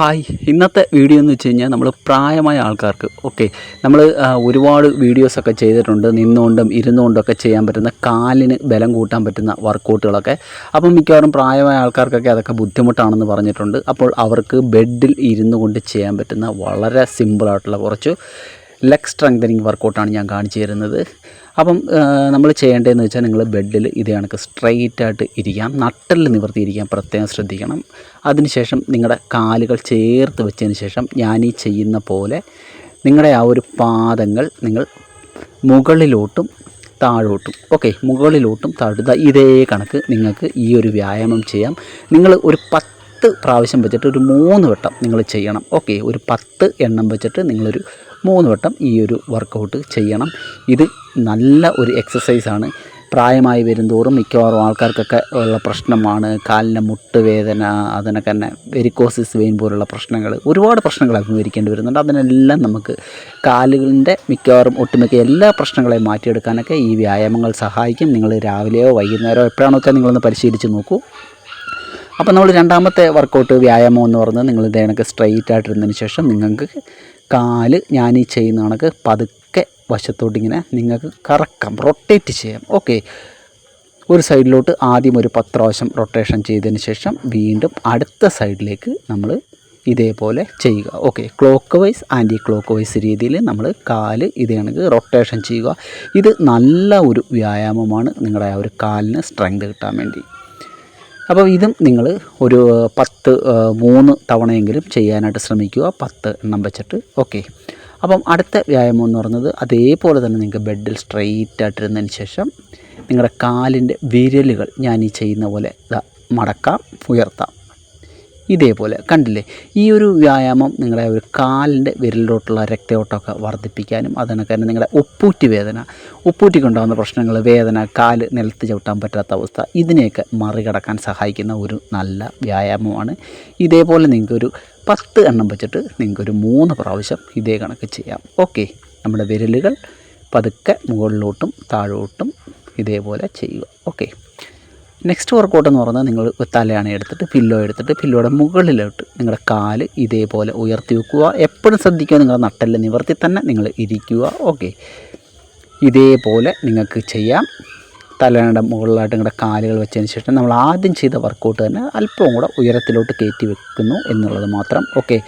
Hi. ഇന്നത്തെ video എന്ന് വെച്ച് കഴിഞ്ഞാൽ നമ്മൾ പ്രായമായ ആൾക്കാർക്ക് ഓക്കെ നമ്മൾ ഒരുപാട് വീഡിയോസൊക്കെ ചെയ്തിട്ടുണ്ട്. നിന്നുകൊണ്ടും ഇരുന്നുകൊണ്ടൊക്കെ ചെയ്യാൻ പറ്റുന്ന കാലിന് ബലം കൂട്ടാൻ പറ്റുന്ന വർക്കൗട്ടുകളൊക്കെ. അപ്പം മിക്കവാറും പ്രായമായ ആൾക്കാർക്കൊക്കെ അതൊക്കെ ബുദ്ധിമുട്ടാണെന്ന് പറഞ്ഞിട്ടുണ്ട്. അപ്പോൾ അവർക്ക് ബെഡിൽ ഇരുന്നു കൊണ്ട് ചെയ്യാൻ പറ്റുന്ന വളരെ സിമ്പിളായിട്ടുള്ള കുറച്ച് ലെഗ് സ്ട്രെങ്തനിങ് വർക്കൗട്ടാണ് ഞാൻ കാണിച്ചു തരുന്നത്. അപ്പം നമ്മൾ ചെയ്യേണ്ടതെന്ന് വെച്ചാൽ നിങ്ങൾ ബെഡിൽ ഇത് കണക്ക് സ്ട്രൈറ്റ് ആയിട്ട് ഇരിക്കാം. നട്ടലിൽ നിവർത്തിയിരിക്കാൻ പ്രത്യേകം ശ്രദ്ധിക്കണം. അതിനുശേഷം നിങ്ങളുടെ കാലുകൾ ചേർത്ത് വെച്ചതിന് ശേഷം ഞാൻ ഈ ചെയ്യുന്ന പോലെ നിങ്ങളുടെ ആ ഒരു പാദങ്ങൾ നിങ്ങൾ മുകളിലോട്ടും താഴോട്ടും ഓക്കെ മുകളിലോട്ടും താഴോട്ടും ഇതേ കണക്ക് നിങ്ങൾക്ക് ഈ ഒരു വ്യായാമം ചെയ്യാം. നിങ്ങൾ ഒരു പത്ത് പ്രാവശ്യം വെച്ചിട്ട് ഒരു മൂന്ന് വട്ടം നിങ്ങൾ ചെയ്യണം. ഓക്കെ ഒരു പത്ത് എണ്ണം വെച്ചിട്ട് നിങ്ങളൊരു മൂന്ന് വട്ടം ഈ ഒരു വർക്കൗട്ട് ചെയ്യണം. ഇത് നല്ല ഒരു എക്സസൈസാണ് പ്രായമായി വരുന്തോറും മിക്കവാറും ആൾക്കാർക്കൊക്കെ ഉള്ള പ്രശ്നമാണ്. കാലിന്റെ മുട്ടുവേദന അതിനൊക്കെ തന്നെ വെരിക്കോസിസ് വെയിൻ പോലുള്ള പ്രശ്നങ്ങൾ ഒരുപാട് പ്രശ്നങ്ങൾ അഭിമുഖീകരിക്കേണ്ടി വരുന്നുണ്ട്. അതിനെല്ലാം നമുക്ക് കാലുകളിന്റെ മിക്കവാറും ഒട്ടുമിക്ക എല്ലാ പ്രശ്നങ്ങളെയും മാറ്റിയെടുക്കാനൊക്കെ ഈ വ്യായാമങ്ങൾ സഹായിക്കും. നിങ്ങൾ രാവിലെയോ വൈകുന്നേരമോ എപ്പോഴാണോ വെച്ചാൽ നിങ്ങളൊന്ന് പരിശീലിച്ച് നോക്കൂ. അപ്പോൾ നമ്മൾ രണ്ടാമത്തെ വർക്കൗട്ട് വ്യായാമം എന്ന് പറയുന്നത് നിങ്ങൾ ഇതേ സ്ട്രെയിറ്റ് ആയിട്ടിരുന്നതിന് ശേഷം നിങ്ങൾക്ക് കാൽ ഞാൻ ഈ ചെയ്യുന്ന കണക്ക് പതുക്കെ വശത്തോട്ട് ഇങ്ങനെ നിങ്ങൾക്ക് കറക്കാം റൊട്ടേറ്റ് ചെയ്യാം. ഓക്കെ ഒരു സൈഡിലോട്ട് ആദ്യം ഒരു പത്ത് പ്രാവശ്യം റൊട്ടേഷൻ ചെയ്തതിന് ശേഷം വീണ്ടും അടുത്ത സൈഡിലേക്ക് നമ്മൾ ഇതേപോലെ ചെയ്യുക. Okay clockwise anti clock vice രീതിയിൽ നമ്മൾ കാൽ ഇത് കണക്ക് റൊട്ടേഷൻ ചെയ്യുക. ഇത് നല്ല ഒരു വ്യായാമമാണ് നിങ്ങളുടെ ആ ഒരു കാലിന് സ്ട്രെങ്ത് കിട്ടാൻ വേണ്ടി. അപ്പോൾ ഇതും നിങ്ങൾ ഒരു പത്ത് മൂന്ന് തവണയെങ്കിലും ചെയ്യാനായിട്ട് ശ്രമിക്കുക. പത്ത് എണ്ണം വെച്ചിട്ട്. ഓക്കെ. അപ്പം അടുത്ത വ്യായാമം എന്ന് പറയുന്നത് അതേപോലെ തന്നെ നിങ്ങൾക്ക് ബെഡിൽ സ്ട്രെയിറ്റ് ആയിട്ടിരുന്നതിന് ശേഷം നിങ്ങളുടെ കാലിന്റെ വിരലുകൾ ഞാൻ ഈ ചെയ്യുന്ന പോലെ മടക്കാം ഉയർത്താം. ഇതേപോലെ കണ്ടില്ലേ? ഈ ഒരു വ്യായാമം നിങ്ങളുടെ ഒരു കാലിന്റെ വിരലിലോട്ടുള്ള രക്തയോട്ടമൊക്കെ വർദ്ധിപ്പിക്കാനും അതിനൊക്കെ തന്നെ നിങ്ങളുടെ ഉപ്പൂറ്റി വേദന ഒപ്പൂറ്റിക്കുണ്ടാകുന്ന പ്രശ്നങ്ങൾ വേദന കാൽ നിലത്ത് ചവിട്ടാൻ പറ്റാത്ത അവസ്ഥ ഇതിനെയൊക്കെ മറികടക്കാൻ സഹായിക്കുന്ന ഒരു നല്ല വ്യായാമമാണ്. ഇതേപോലെ നിങ്ങൾക്കൊരു പത്ത് എണ്ണം വെച്ചിട്ട് നിങ്ങൾക്കൊരു മൂന്ന് പ്രാവശ്യം ഇതേ കണക്ക് ചെയ്യാം. ഓക്കെ നമ്മുടെ വിരലുകൾ പതുക്കെ മുകളിലോട്ടും താഴോട്ടും ഇതേപോലെ ചെയ്യുക. ഓക്കെ. നെക്സ്റ്റ് വർക്കൗട്ട് എന്ന് പറഞ്ഞാൽ നിങ്ങൾ തലയാണ് എടുത്തിട്ട് പില്ലോ എടുത്തിട്ട് പില്ലോയുടെ മുകളിലോട്ട് നിങ്ങളുടെ കാൽ ഇതേപോലെ ഉയർത്തി വെക്കുക. എപ്പോഴും ശ്രദ്ധിക്കുക നിങ്ങളുടെ നട്ടൽ നിവർത്തി തന്നെ നിങ്ങൾ ഇരിക്കുക. ഓക്കെ ഇതേപോലെ നിങ്ങൾക്ക് ചെയ്യാം. തലയുടെ മുകളിലായിട്ട് നിങ്ങളുടെ കാലുകൾ വെച്ചതിന് ശേഷം നമ്മൾ ആദ്യം ചെയ്ത വർക്കൗട്ട് തന്നെ അല്പവും കൂടെ ഉയരത്തിലോട്ട് കയറ്റി വെക്കുന്നു എന്നുള്ളത് മാത്രം. ഓക്കെ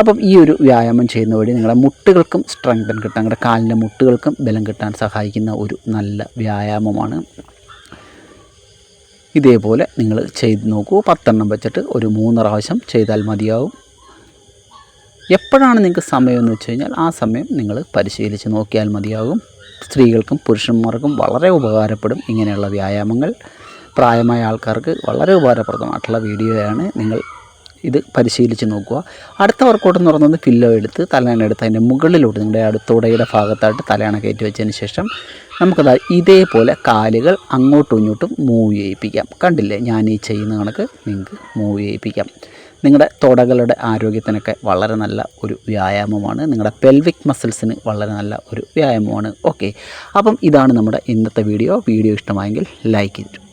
അപ്പം ഈ ഒരു വ്യായാമം ചെയ്യുന്ന വഴി നിങ്ങളുടെ മുട്ടുകൾക്കും സ്ട്രെങ്തൻ കിട്ടാൻ നിങ്ങളുടെ കാലിന്റെ മുട്ടുകൾക്കും ബലം കിട്ടാൻ സഹായിക്കുന്ന ഒരു നല്ല വ്യായാമമാണ്. ഇതേപോലെ നിങ്ങൾ ചെയ്ത് നോക്കൂ. പത്തെണ്ണം വെച്ചിട്ട് ഒരു മൂന്ന് പ്രാവശ്യം ചെയ്താൽ മതിയാവും. എപ്പോഴാണ് നിങ്ങൾക്ക് സമയമെന്ന് വെച്ച് കഴിഞ്ഞാൽ ആ സമയം നിങ്ങൾ പരിശീലിച്ച് നോക്കിയാൽ മതിയാകും. സ്ത്രീകൾക്കും പുരുഷന്മാർക്കും വളരെ ഉപകാരപ്പെടും ഇങ്ങനെയുള്ള വ്യായാമങ്ങൾ. പ്രായമായ ആൾക്കാർക്ക് വളരെ ഉപകാരപ്രദമായിട്ടുള്ള വീഡിയോയാണ് നിങ്ങൾ ഇത് പരിശീലിച്ച് നോക്കുക. അടുത്ത വർക്കൗട്ട് എന്ന് പറയുന്നത് പില്ലോ എടുത്ത് തലയണ എടുത്ത് അതിന്റെ മുകളിലോട്ട് നിങ്ങളുടെ അടുത്തോടയുടെ ഭാഗത്തായിട്ട് തലയണ കയറ്റി വെച്ചതിന് ശേഷം നമുക്കത് ഇതേപോലെ കാലുകൾ അങ്ങോട്ടും ഇങ്ങോട്ടും മൂവ് ചെയ്യിപ്പിക്കാം. കണ്ടില്ലേ? ഞാൻ ഈ ചെയ്യുന്ന കണക്ക് നിങ്ങൾക്ക് മൂവ് ചെയ്യിപ്പിക്കാം. നിങ്ങളുടെ തുടകളുടെ ആരോഗ്യത്തിനൊക്കെ വളരെ നല്ല ഒരു വ്യായാമമാണ്. നിങ്ങളുടെ പെൽവിക് മസിൽസിന് വളരെ നല്ല ഒരു വ്യായാമമാണ്. ഓക്കെ അപ്പം ഇതാണ് നമ്മുടെ ഇന്നത്തെ വീഡിയോ വീഡിയോ ഇഷ്ടമായെങ്കിൽ ലൈക്ക് ചെയ്തിട്ട്